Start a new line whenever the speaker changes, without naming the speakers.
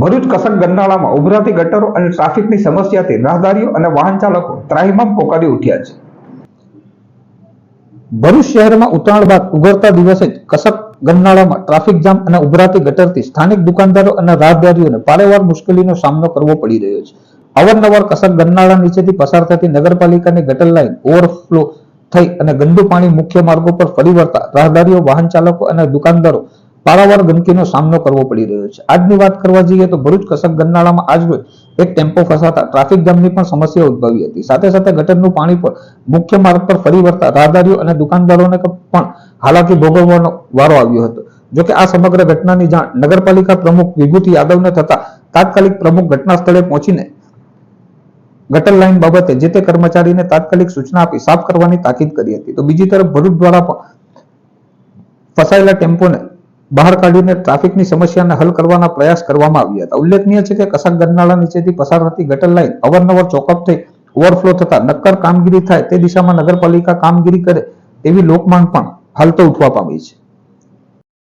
ભરૂચ કસક ગંડાળામાં ઉભરાતી ગટરો અને ટ્રાફિકની સમસ્યાથી રાહદારીઓ અને વાહન ચાલકો ત્રાહિમામ પોકારી ઉઠ્યા છે. ભરૂચ શહેરમાં ઉત્તરાયણ બાદ ઉઘરતા દિવસે જ કસક ગંડાળામાં ટ્રાફિક જામ અને ઉભરાતી ગટરથી સ્થાનિક દુકાનદારો અને રાહદારીઓને પારેવાર મુશ્કેલીનો સામનો કરવો પડી રહ્યો છે. અવારનવાર કસક ગંડાળા નીચેથી પસાર થતી નગરપાલિકાની ગટર લાઇન ઓવરફ્લો થઈ અને ગંદુ પાણી મુખ્ય માર્ગો પર ફરી વળતા રાહદારીઓ, વાહન ચાલકો અને દુકાનદારો પારાવાર ગંદકીનો સામનો કરવો પડી રહ્યો છે. આજની વાત કરવા જઈએ તો ભરૂચ કસક ગરનાળામાં આજરોજ એક ટેમ્પો ફસાતા ટ્રાફિક જામની પણ સમસ્યા ઉદ્ભવી હતી. સાથે સાથે ગટરનું પાણી પણ મુખ્ય માર્ગ પર ફરી વળતા રાહદારીઓ અને દુકાનદારોને પણ હાલાકી ભોગવવાનો વારો આવ્યો હતો. જોકે આ સમગ્ર ઘટનાની જાણ નગરપાલિકા પ્રમુખ વિભૂતિ યાદવને થતા તાત્કાલિક પ્રમુખ ઘટના સ્થળે પહોંચીને ગટર લાઇન બાબતે જે તે કર્મચારીને તાત્કાલિક સૂચના આપી સાફ કરવાની તાકીદ કરી હતી. તો બીજી તરફ ભરૂચ દ્વારા પણ ફસાયેલા ટેમ્પોને બહાર કાઢીને ટ્રાફિકની સમસ્યાને હલ કરવાના પ્રયાસ કરવામાં આવ્યા હતા. ઉલ્લેખનીય છે કે કસાક ગરનાળા નીચેથી પસાર થતી ગટર લાઇન અવારનવાર ચોકઅપ થઈ ઓવરફ્લો થતા નક્કર કામગીરી થાય તે દિશામાં નગરપાલિકા કામગીરી કરે તેવી લોકમાંગ પણ હાલ તો ઉઠવા પામી છે.